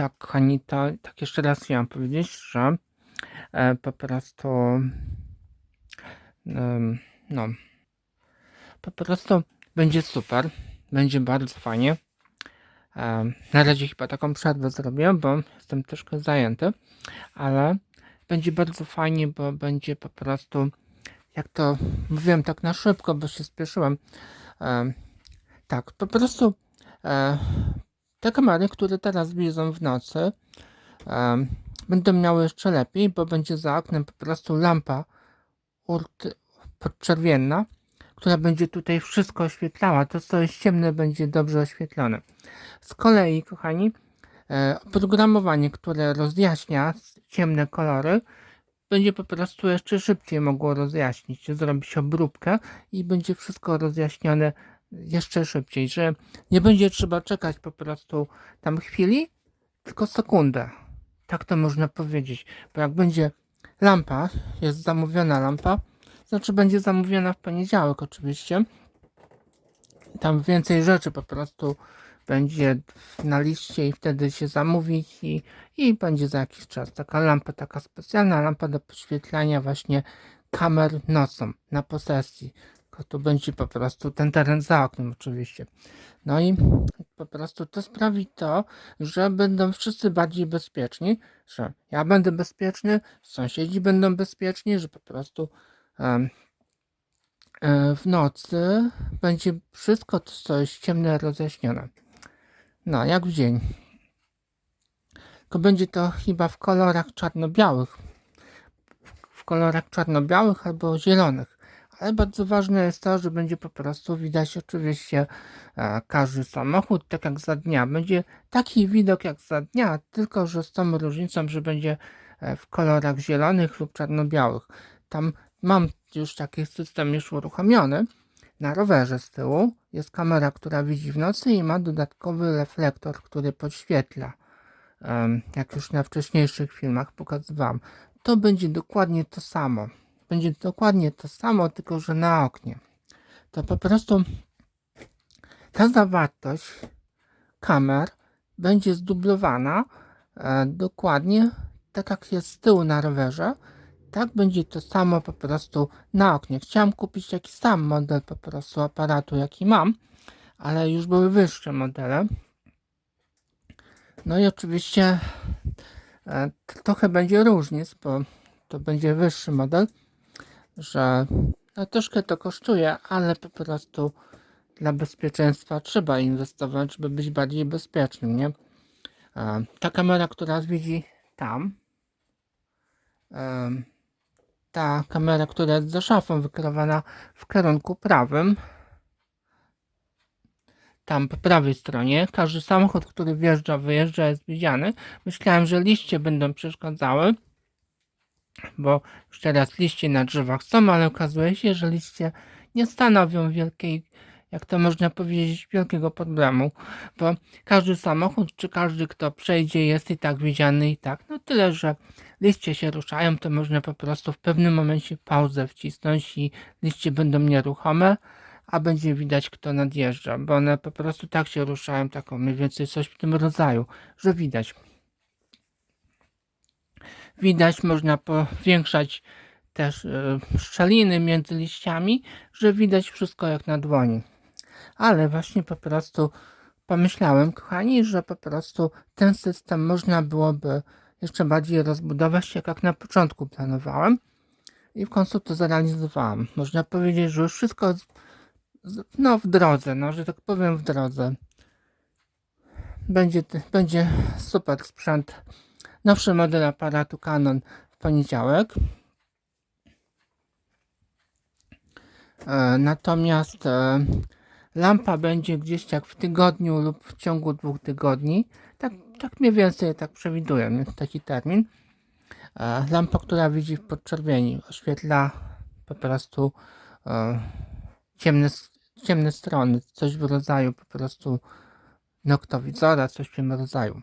tak, kochani, to tak jeszcze raz chciałam powiedzieć, że e, po prostu no po prostu będzie super, będzie bardzo fajnie. Em, na razie chyba taką przerwę zrobię, bo jestem troszkę zajęty, ale będzie bardzo fajnie, bo będzie po prostu jak to mówiłem tak na szybko, bo się spieszyłem. em, tak, po prostu e, te kamery, które teraz widzą w nocy, będą miały jeszcze lepiej, bo będzie za oknem po prostu lampa podczerwienna, która będzie tutaj wszystko oświetlała. To, co jest ciemne, będzie dobrze oświetlone. Z kolei, kochani, e, oprogramowanie, które rozjaśnia ciemne kolory, będzie po prostu jeszcze szybciej mogło rozjaśnić. Zrobić obróbkę i będzie wszystko rozjaśnione jeszcze szybciej, że nie będzie trzeba czekać po prostu tam chwili, tylko sekundę. Tak to można powiedzieć. Bo jak będzie lampa, jest zamówiona lampa, znaczy będzie zamówiona w poniedziałek oczywiście. Tam więcej rzeczy po prostu będzie na liście i wtedy się zamówi i, i będzie za jakiś czas. Taka lampa, taka specjalna lampa do podświetlania właśnie kamer nocą na posesji. Tu będzie po prostu ten teren za oknem oczywiście. No i po prostu to sprawi to, że będą wszyscy bardziej bezpieczni, że ja będę bezpieczny, sąsiedzi będą bezpieczni, że po prostu e, w nocy będzie wszystko to, co jest ciemne, rozjaśnione. No, jak w dzień. Tylko będzie to chyba w kolorach czarno-białych. W kolorach czarno-białych albo zielonych. Ale bardzo ważne jest to, że będzie po prostu widać oczywiście e, każdy samochód, tak jak za dnia. Będzie taki widok jak za dnia, tylko że z tą różnicą, że będzie e, w kolorach zielonych lub czarno-białych. Tam mam już taki system już uruchomiony. Na rowerze z tyłu jest kamera, która widzi w nocy i ma dodatkowy reflektor, który podświetla. Jak już na wcześniejszych filmach pokazywałem. To będzie dokładnie to samo. Będzie dokładnie to samo, tylko że na oknie. To po prostu ta zawartość kamer będzie zdublowana e, dokładnie tak jak jest z tyłu na rowerze. Tak będzie to samo po prostu na oknie. Chciałem kupić taki sam model po prostu aparatu jaki mam, ale już były wyższe modele. No i oczywiście e, trochę będzie różnic, bo to będzie wyższy model, że no, troszkę to kosztuje, ale po prostu dla bezpieczeństwa trzeba inwestować, żeby być bardziej bezpiecznym, nie? E, Ta kamera, która widzi tam, em, ta kamera, która jest za szafą wykierowana w kierunku prawym, tam po prawej stronie, każdy samochód, który wjeżdża, wyjeżdża jest widziany. Myślałem, że liście będą przeszkadzały, bo już teraz liście na drzewach są, ale okazuje się, że liście nie stanowią wielkiej, jak to można powiedzieć, wielkiego problemu, bo każdy samochód, czy każdy, kto przejdzie, jest i tak widziany i tak. No tyle, że liście się ruszają, to można po prostu w pewnym momencie pauzę wcisnąć i liście będą nieruchome, a będzie widać, kto nadjeżdża, bo one po prostu tak się ruszają, taką mniej więcej coś w tym rodzaju, że widać. Widać, można powiększać też y, szczeliny między liściami, że widać wszystko jak na dłoni. Ale właśnie po prostu pomyślałem, kochani, że po prostu ten system można byłoby jeszcze bardziej rozbudować, tak jak na początku planowałem. I w końcu to zrealizowałem. Można powiedzieć, że już wszystko jest z- no, w drodze, no, że tak powiem w drodze. Będzie, będzie super sprzęt. Nowszy model aparatu Canon w poniedziałek. E, natomiast e, lampa będzie gdzieś tak w tygodniu lub w ciągu dwóch tygodni. Tak, tak mniej więcej tak przewiduję nie? taki termin. E, lampa, która widzi w podczerwieni, oświetla po prostu ciemne, ciemne strony, coś w rodzaju po prostu noktowizora, coś w tym rodzaju.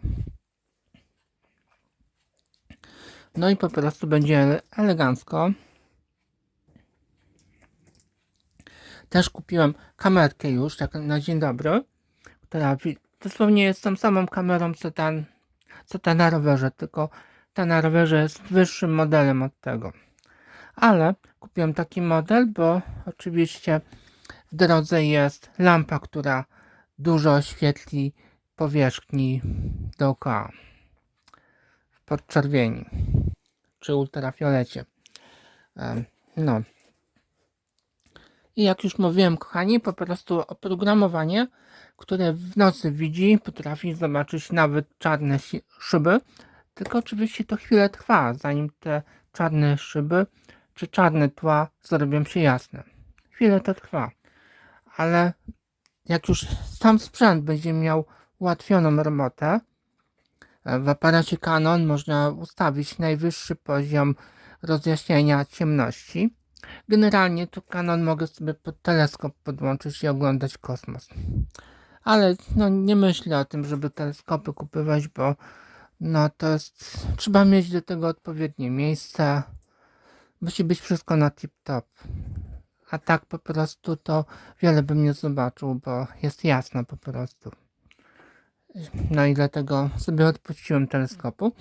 No i po prostu będzie ele- elegancko. Też kupiłem kamerkę już, tak na dzień dobry, która dosłownie jest tą samą kamerą, co ten co ta na rowerze, tylko ta na rowerze jest wyższym modelem od tego. Ale kupiłem taki model, bo oczywiście w drodze jest lampa, która dużo oświetli powierzchni dookoła w podczerwieni czy ultrafiolecie. No. I jak już mówiłem, kochani, po prostu oprogramowanie, które w nocy widzi, potrafi zobaczyć nawet czarne szyby. Tylko oczywiście to chwilę trwa, zanim te czarne szyby czy czarne tła zrobią się jasne. Chwilę to trwa. Ale jak już sam sprzęt będzie miał ułatwioną robotę, w aparacie Canon można ustawić najwyższy poziom rozjaśnienia ciemności. Generalnie tu Canon mogę sobie pod teleskop podłączyć i oglądać kosmos. Ale no, nie myślę o tym, żeby teleskopy kupywać, bo no to jest. Trzeba mieć do tego odpowiednie miejsce. Musi być wszystko na tip-top. A tak po prostu to wiele bym nie zobaczył, bo jest jasno po prostu. No i dlatego sobie odpuściłem teleskopu.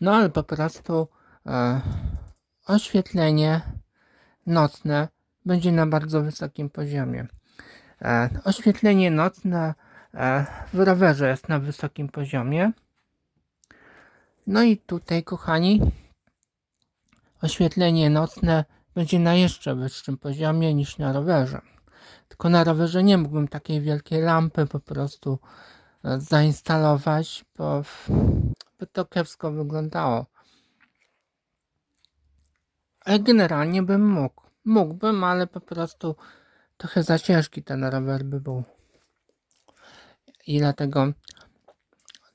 No ale po prostu e, oświetlenie nocne będzie na bardzo wysokim poziomie. E, oświetlenie nocne e, w rowerze jest na wysokim poziomie. No i tutaj, kochani, oświetlenie nocne będzie na jeszcze wyższym poziomie niż na rowerze. Tylko na rowerze nie mógłbym takiej wielkiej lampy po prostu e, zainstalować, bo by to kiepsko wyglądało. Ale generalnie bym mógł. Mógłbym, ale po prostu trochę za ciężki ten rower by był. I dlatego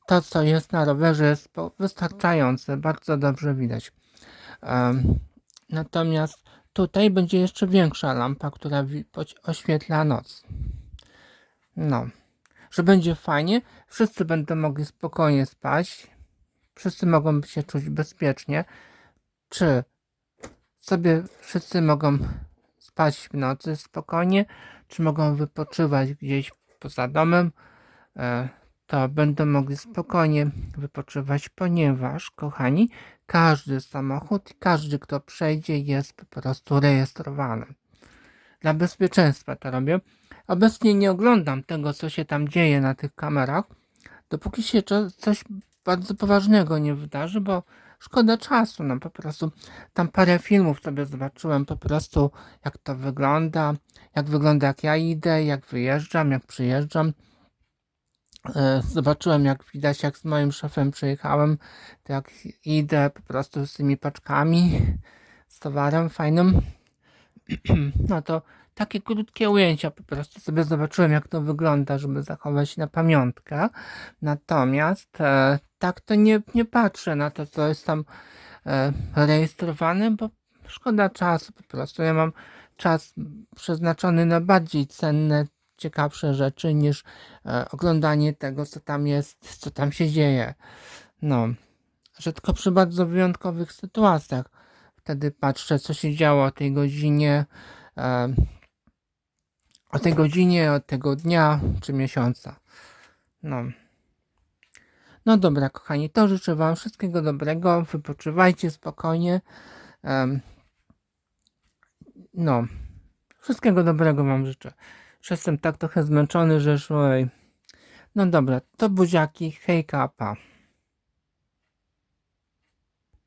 to, co jest na rowerze, jest wystarczające. Bardzo dobrze widać. Natomiast tutaj będzie jeszcze większa lampa, która oświetla noc. No. Że będzie fajnie, wszyscy będą mogli spokojnie spać, wszyscy mogą się czuć bezpiecznie. Czy sobie wszyscy mogą spać w nocy spokojnie, czy mogą wypoczywać gdzieś poza domem, e, to będą mogli spokojnie wypoczywać, ponieważ, kochani, każdy samochód, i każdy, kto przejdzie, jest po prostu rejestrowany. Dla bezpieczeństwa to robię. Obecnie nie oglądam tego, co się tam dzieje na tych kamerach, dopóki się co- coś bardzo poważnego nie wydarzy, bo szkoda czasu, no po prostu tam parę filmów sobie zobaczyłem, po prostu jak to wygląda, jak wygląda jak ja idę, jak wyjeżdżam, jak przyjeżdżam. E, Zobaczyłem jak widać, jak z moim szefem przyjechałem, to jak idę po prostu z tymi paczkami, z towarem fajnym. No to takie krótkie ujęcia po prostu sobie zobaczyłem, jak to wygląda, żeby zachować na pamiątkę. Natomiast e, tak to nie, nie patrzę na to, co jest tam e, rejestrowane, bo szkoda czasu po prostu. Ja mam czas przeznaczony na bardziej cenne, ciekawsze rzeczy niż e, oglądanie tego, co tam jest, co tam się dzieje. No, że tylko przy bardzo wyjątkowych sytuacjach wtedy patrzę, co się działo o tej godzinie, e, o tej godzinie, od tego dnia czy miesiąca. No. No dobra, kochani, to życzę Wam wszystkiego dobrego. Wypoczywajcie spokojnie. No, wszystkiego dobrego Wam życzę. Już jestem tak trochę zmęczony, że szło. No dobra, to buziaki, hejka, pa.